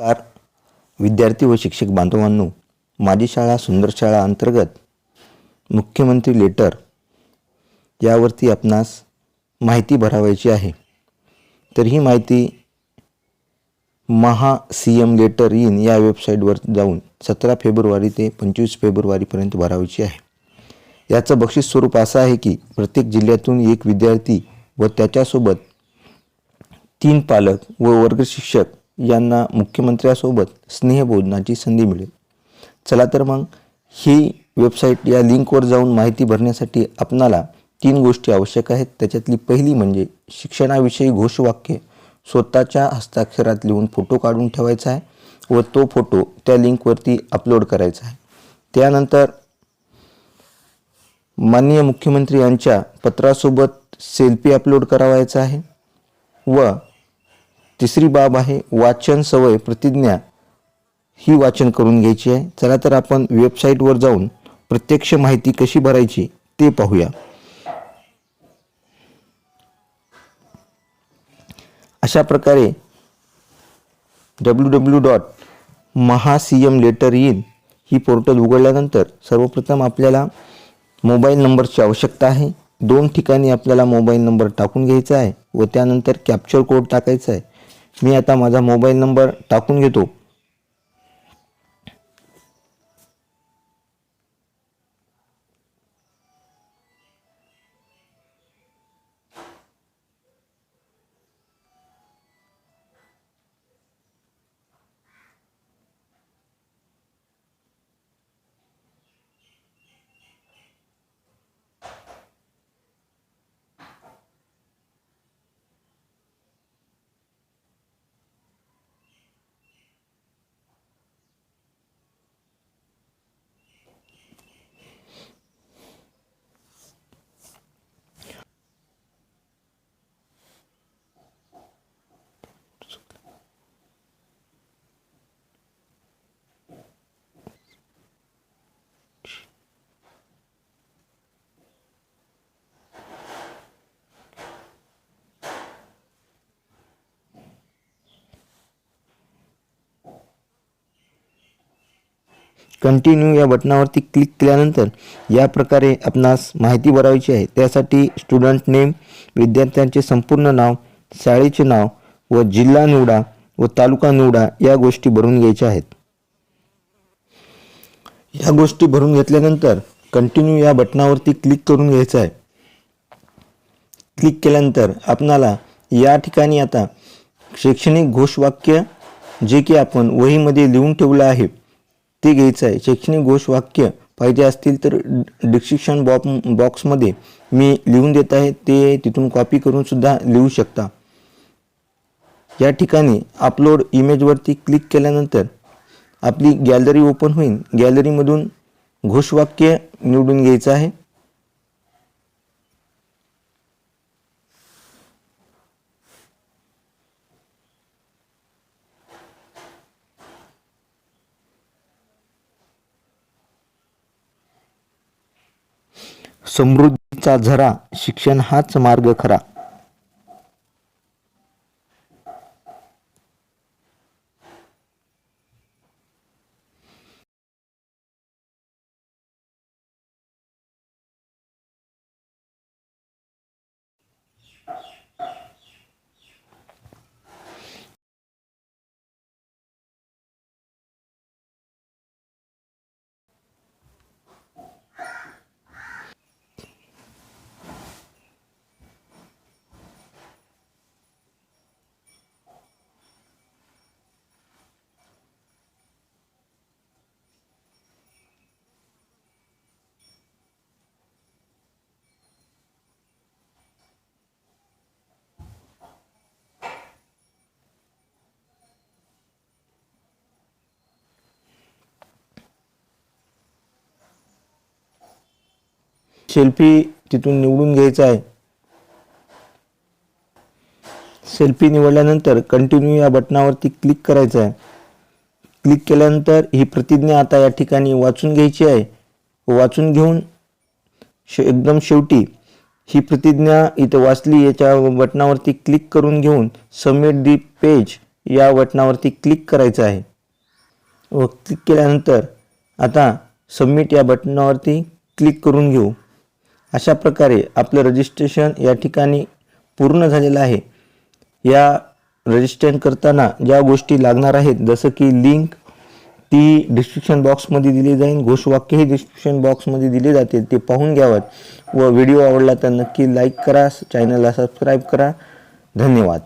Car विद्यार्थी व शिक्षक बांधवांनो माझी शाळा सुंदर शाळा अंतर्गत मुख्यमंत्री लेटर यावरती आपणास माहिती भरावायची आहे. तर ही माहिती Maha C M letter in या वेबसाईटवर जाऊन सतरा फेब्रुवारी ते पंचवीस फेब्रुवारीपर्यंत भरावायची आहे. याचं बक्षीस स्वरूप असं आहे की प्रत्येक जिल्ह्यातून एक विद्यार्थी व त्याच्यासोबत तीन पालक व वर्ग शिक्षक यांना मुख्यमंत्र्यासोबत स्नेहभोजनाची संधी मिळेल. चला तर मग ही वेबसाईट या लिंकवर जाऊन माहिती भरण्यासाठी आपणाला तीन गोष्टी आवश्यक आहेत. त्याच्यातली पहिली म्हणजे शिक्षणाविषयी घोषवाक्य स्वतःच्या हस्ताक्षरात लिहून फोटो काढून ठेवायचा आहे व तो फोटो त्या लिंकवरती अपलोड करायचा आहे. त्यानंतर माननीय मुख्यमंत्री यांच्या पत्रासोबत सेल्फी अपलोड करावायचा आहे व तिसरी बाब आहे वाचन सवय प्रतिज्ञा. ही वाचन करून घ्यायची आहे. चला तर आपण वेबसाईटवर जाऊन प्रत्यक्ष माहिती कशी भरायची ते पाहूया. अशा प्रकारे W W dot Maha C M letter in he portal उघडल्यानंतर सर्वप्रथम आपल्याला मोबाईल नंबरची आवश्यकता आहे. दोन ठिकाणी आपल्याला मोबाईल नंबर टाकून घ्यायचा आहे व त्यानंतर कॅप्चर कोड टाकायचा आहे. मी आता माझा मोबाईल नंबर टाकून घेतो. कंटिन्यू या बटनावरती क्लिक केल्यानंतर या प्रकारे आपणास माहिती भरायची आहे. त्यासाठी स्टुडंट नेम विद्यार्थ्यांचे संपूर्ण नाव शाळेचे नाव व जिल्हा निवडा व तालुका निवडा या गोष्टी भरून घ्यायच्या आहेत. या गोष्टी भरून घेतल्यानंतर कंटिन्यू या बटनावरती क्लिक करून घ्यायचं आहे. क्लिक केल्यानंतर आपणाला या ठिकाणी आता शैक्षणिक घोषवाक्य जे की आपण वहीमध्ये लिहून ठेवलं आहे ते घ्यायचं आहे. शैक्षणिक घोषवाक्य पाहिजे असतील तर डिस्क्रिप्शन बॉप बॉक्समध्ये मी लिहून देत आहे. ते तिथून कॉपी करून सुद्धा लिहू शकता. या ठिकाणी अपलोड इमेजवरती क्लिक केल्यानंतर आपली गॅलरी ओपन होईल. गॅलरीमधून घोषवाक्य निवडून घ्यायचं आहे. समृद्धीचा झरा शिक्षण हाच मार्ग खरा. सेल्फी तिथून निवडून घ्यायचा आहे. सेल्फी निवडल्यानंतर कंटिन्यू या बटनावरती क्लिक करायचं आहे. क्लिक केल्यानंतर ही प्रतिज्ञा आता या ठिकाणी वाचून घ्यायची आहे. वाचून घेऊन शे एकदम शेवटी ही प्रतिज्ञा इथं वाचली याच्या बटनावरती क्लिक करून घेऊन सबमिट दी पेज या बटनावरती क्लिक करायचं आहे. व क्लिक केल्यानंतर आता सबमिट या बटनावरती क्लिक करून घेऊ. अशा प्रकारे आपलं रजिस्ट्रेशन या ठिकाणी पूर्ण झालेलं आहे. या रजिस्ट्रेशन करताना ज्या गोष्टी लागणार आहेत जसं की लिंक ती डिस्क्रिप्शन बॉक्समध्ये दिली जाईल. घोषवाक्यही डिस्क्रिप्शन बॉक्समध्ये दिले जातील ते पाहून घ्यावं. व व्हिडिओ आवडला तर नक्की लाईक करा. चॅनलला सबस्क्राईब करा. धन्यवाद.